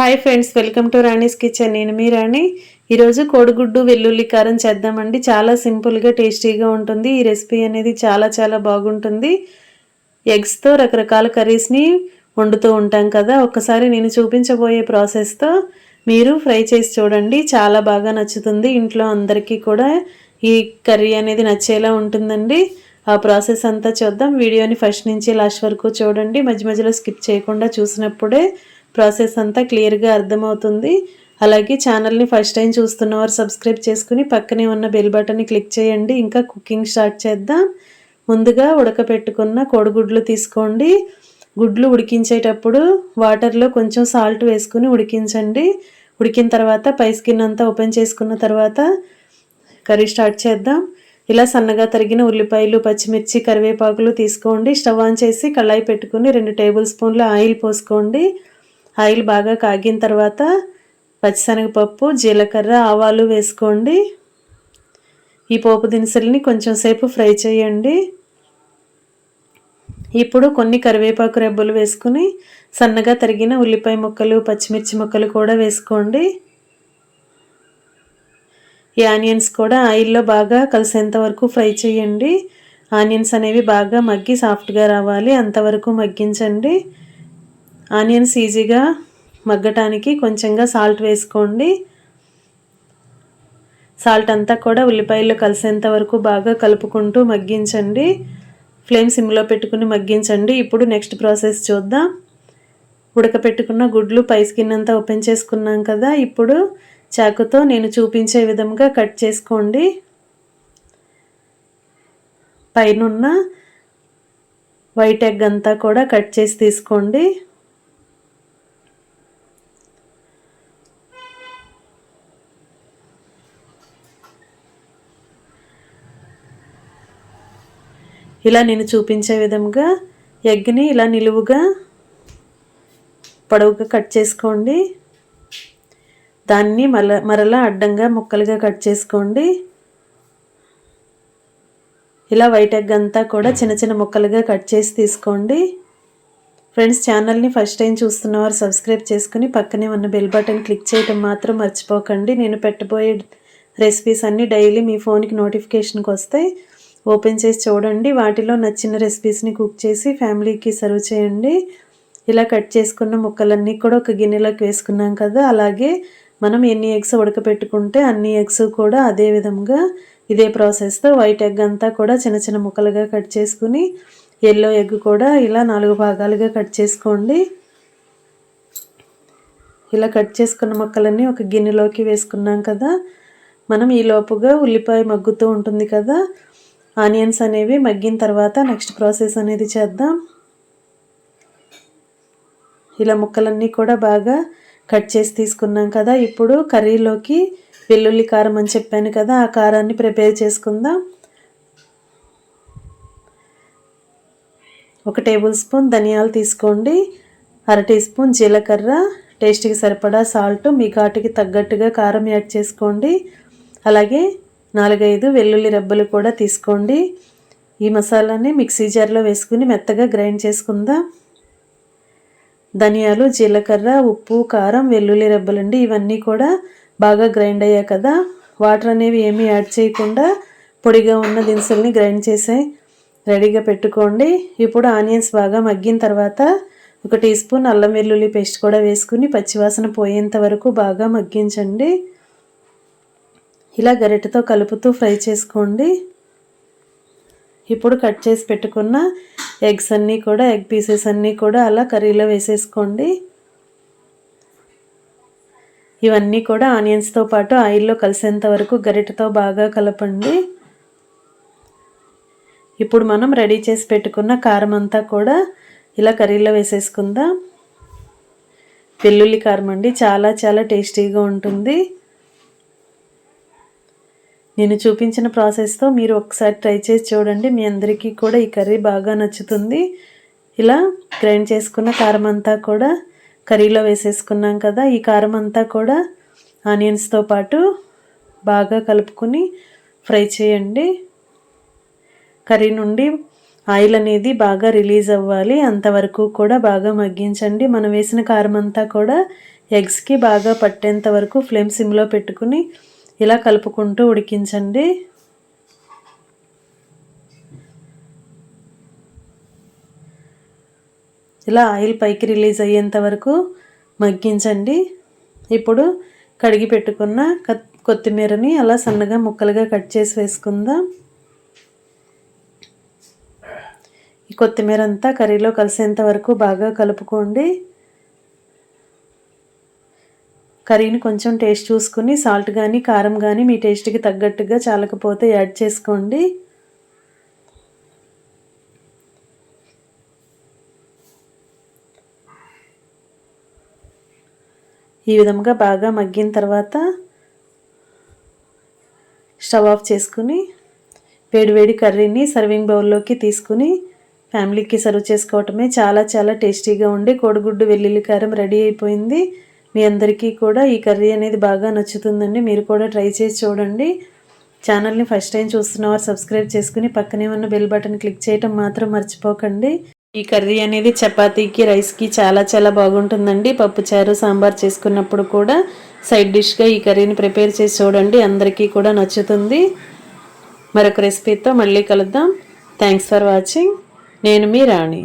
Hi friends welcome to Rani's kitchen నేను మీ రాణి ఈరోజు కోడిగుడ్డు వెల్లుల్లి కారం చేద్దామండి. చాలా సింపుల్గా టేస్టీగా ఉంటుంది. ఈ రెసిపీ అనేది చాలా చాలా బాగుంటుంది. ఎగ్స్తో రకరకాల కర్రీస్ని వండుతూ ఉంటాం కదా. ఒకసారి నేను చూపించబోయే ప్రాసెస్తో మీరు ఫ్రై చేసి చూడండి. చాలా బాగా నచ్చుతుంది. ఇంట్లో అందరికీ కూడా ఈ కర్రీ అనేది నచ్చేలా ఉంటుందండి. ఆ ప్రాసెస్ అంతా చూద్దాం. వీడియోని ఫస్ట్ నుంచి లాస్ట్ వరకు చూడండి. మధ్య మధ్యలో స్కిప్ చేయకుండా చూసినప్పుడే ప్రాసెస్ అంతా క్లియర్గా అర్థమవుతుంది. అలాగే ఛానల్ని ఫస్ట్ టైం చూస్తున్నవారు సబ్స్క్రైబ్ చేసుకుని పక్కనే ఉన్న బెల్ బటన్ని క్లిక్ చేయండి. ఇంకా కుకింగ్ స్టార్ట్ చేద్దాం. ముందుగా ఉడకపెట్టుకున్న కోడిగుడ్లు తీసుకోండి. గుడ్లు ఉడికించేటప్పుడు వాటర్లో కొంచెం సాల్ట్ వేసుకుని ఉడికించండి. ఉడికిన తర్వాత పై స్కిన్ అంతా ఓపెన్ చేసుకున్న తర్వాత కర్రీ స్టార్ట్ చేద్దాం. ఇలా సన్నగా తరిగిన ఉల్లిపాయలు పచ్చిమిర్చి కరివేపాకులు తీసుకోండి. స్టవ్ ఆన్ చేసి కళాయి పెట్టుకుని రెండు టేబుల్ స్పూన్ల ఆయిల్ పోసుకోండి. ఆయిల్ బాగా కాగిన తర్వాత పచ్చిశనగపప్పు జీలకర్ర ఆవాలు వేసుకోండి. ఈ పోపు దినుసుల్ని కొంచెం సేపు ఫ్రై చేయండి. ఇప్పుడు కొన్ని కరివేపాకు రెబ్బలు వేసుకుని సన్నగా తరిగిన ఉల్లిపాయ ముక్కలు పచ్చిమిర్చి ముక్కలు కూడా వేసుకోండి. ఈ ఆనియన్స్ కూడా ఆయిల్లో బాగా కలిసేంత వరకు ఫ్రై చేయండి. ఆనియన్స్ అనేవి బాగా మగ్గి సాఫ్ట్గా రావాలి. అంతవరకు మగ్గించండి. ఆనియన్స్ ఈజీగా మగ్గటానికి కొంచెంగా సాల్ట్ వేసుకోండి. సాల్ట్ అంతా కూడా ఉల్లిపాయలు కలిసేంత వరకు బాగా కలుపుకుంటూ మగ్గించండి. ఫ్లేమ్ సిమ్లో పెట్టుకుని మగ్గించండి. ఇప్పుడు నెక్స్ట్ ప్రాసెస్ చూద్దాం. ఉడకపెట్టుకున్న గుడ్లు పై స్కిన్ అంతా ఓపెన్ చేసుకున్నాం కదా. ఇప్పుడు చాకుతో నేను చూపించే విధంగా కట్ చేసుకోండి. పైనున్న వైట్ ఎగ్ అంతా కూడా కట్ చేసి తీసుకోండి. ఇలా నేను చూపించే విధంగా ఎగ్ని ఇలా నిలువుగా పొడవుగా కట్ చేసుకోండి. దాన్ని మల మరలా అడ్డంగా ముక్కలుగా కట్ చేసుకోండి. ఇలా వైట్ ఎగ్ అంతా కూడా చిన్న చిన్న ముక్కలుగా కట్ చేసి తీసుకోండి. ఫ్రెండ్స్ ఛానల్ని ఫస్ట్ టైం చూస్తున్నవారు సబ్స్క్రైబ్ చేసుకుని పక్కనే ఉన్న బెల్ బటన్ క్లిక్ చేయడం మాత్రం మర్చిపోకండి. నేను పెట్టబోయే రెసిపీస్ అన్నీ డైలీ మీ ఫోన్కి నోటిఫికేషన్కి వస్తాయి. ఓపెన్ చేసి చూడండి. వాటిలో నచ్చిన రెసిపీస్ని కుక్ చేసి ఫ్యామిలీకి సర్వ్ చేయండి. ఇలా కట్ చేసుకున్న ముక్కలన్నీ కూడా ఒక గిన్నెలోకి వేసుకున్నాం కదా. అలాగే మనం ఎన్ని ఎగ్స్ ఉడకపెట్టుకుంటే అన్ని ఎగ్స్ కూడా అదే విధంగా ఇదే ప్రాసెస్తో వైట్ ఎగ్ అంతా కూడా చిన్న చిన్న ముక్కలుగా కట్ చేసుకుని ఎల్లో ఎగ్ కూడా ఇలా నాలుగు భాగాలుగా కట్ చేసుకోండి. ఇలా కట్ చేసుకున్న ముక్కలన్నీ ఒక గిన్నెలోకి వేసుకున్నాం కదా. మనం ఈ లోపుగా ఉల్లిపాయ మగ్గుతూ ఉంటుంది కదా. ఆనియన్స్ అనేవి మగ్గిన తర్వాత నెక్స్ట్ ప్రాసెస్ అనేది చేద్దాం. ఇలా ముక్కలన్నీ కూడా బాగా కట్ చేసి తీసుకున్నాం కదా. ఇప్పుడు కర్రీలోకి వెల్లుల్లి కారం అని చెప్పాను కదా ఆ కారాన్ని ప్రిపేర్ చేసుకుందాం. ఒక టేబుల్ స్పూన్ ధనియాలు తీసుకోండి. అర టీ స్పూన్ జీలకర్ర టేస్ట్కి సరిపడా సాల్ట్ మీ ఘాటుకి తగ్గట్టుగా కారం యాడ్ చేసుకోండి. అలాగే నాలుగైదు వెల్లుల్లి రెబ్బలు కూడా తీసుకోండి. ఈ మసాలాని మిక్సీ జార్లో వేసుకుని మెత్తగా గ్రైండ్ చేసుకుందాం. ధనియాలు జీలకర్ర ఉప్పు కారం వెల్లుల్లి రెబ్బలండి ఇవన్నీ కూడా బాగా గ్రైండ్ అయ్యాయి కదా. వాటర్ అనేవి ఏమీ యాడ్ చేయకుండా పొడిగా ఉన్న దినుసుల్ని గ్రైండ్ చేసి రెడీగా పెట్టుకోండి. ఇప్పుడు ఆనియన్స్ బాగా మగ్గిన తర్వాత ఒక టీ స్పూన్ అల్లం వెల్లుల్లి పేస్ట్ కూడా వేసుకుని పచ్చివాసన పోయేంత వరకు బాగా మగ్గించండి. ఇలా గరిటెతో కలుపుతూ ఫ్రై చేసుకోండి. ఇప్పుడు కట్ చేసి పెట్టుకున్న ఎగ్స్ అన్నీ కూడా ఎగ్ పీసెస్ అన్నీ కూడా అలా కర్రీలో వేసేసుకోండి. ఇవన్నీ కూడా ఆనియన్స్తో పాటు ఆయిల్లో కలిసేంత వరకు గరిటెతో బాగా కలపండి. ఇప్పుడు మనం రెడీ చేసి పెట్టుకున్న కారం అంతా కూడా ఇలా కర్రీలో వేసేసుకుందాం. వెల్లుల్లి కారం అండి చాలా చాలా టేస్టీగా ఉంటుంది. నేను చూపించిన ప్రాసెస్తో మీరు ఒకసారి ట్రై చేసి చూడండి. మీ అందరికీ కూడా ఈ కర్రీ బాగా నచ్చుతుంది. ఇలా గ్రైండ్ చేసుకున్న కారం అంతా కూడా కర్రీలో వేసేసుకున్నాం కదా ఈ కారం అంతా కూడా ఆనియన్స్తో పాటు బాగా కలుపుకొని ఫ్రై చేయండి. కర్రీ నుండి ఆయిల్ అనేది బాగా రిలీజ్ అవ్వాలి. అంతవరకు కూడా బాగా మగ్గించండి. మనం వేసిన కారం అంతా కూడా ఎగ్స్కి బాగా పట్టేంత వరకు ఫ్లేమ్ సిమ్లో పెట్టుకుని ఇలా కలుపుకుంటూ ఉడికించండి. ఇలా ఆయిల్ పైకి రిలీజ్ అయ్యేంత వరకు మగ్గించండి. ఇప్పుడు కడిగి పెట్టుకున్న కొత్తిమీరని అలా సన్నగా ముక్కలుగా కట్ చేసి వేసుకుందాం. ఈ కొత్తిమీర అంతా కర్రీలో కలిసేంత వరకు బాగా కలుపుకోండి. కర్రీని కొంచెం టేస్ట్ చూసుకుని సాల్ట్ కానీ కారం కానీ మీ టేస్ట్కి తగ్గట్టుగా చాలకపోతే యాడ్ చేసుకోండి. ఈ విధంగా బాగా మగ్గిన తర్వాత స్టవ్ ఆఫ్ చేసుకుని వేడివేడి కర్రీని సర్వింగ్ బౌల్లోకి తీసుకుని ఫ్యామిలీకి సర్వ్ చేసుకోవటమే చాలా చాలా టేస్టీగా ఉండి కోడిగుడ్డు వెల్లుల్లి కారం రెడీ అయిపోయింది. మీ అందరికీ కూడా ఈ కర్రీ అనేది బాగా నచ్చుతుందండి. మీరు కూడా ట్రై చేసి చూడండి. ఛానల్ని ఫస్ట్ టైం చూస్తున్నవారు సబ్స్క్రైబ్ చేసుకుని పక్కనే ఉన్న బెల్ బటన్ క్లిక్ చేయటం మాత్రం మర్చిపోకండి. ఈ కర్రీ అనేది చపాతీకి రైస్కి చాలా చాలా బాగుంటుందండి. పప్పుచారు సాంబార్ చేసుకున్నప్పుడు కూడా సైడ్ డిష్గా ఈ కర్రీని ప్రిపేర్ చేసి చూడండి. అందరికీ కూడా నచ్చుతుంది. మరొక రెసిపీతో మళ్ళీ కలుద్దాం. Thanks for watching. నేను మీ రాణి.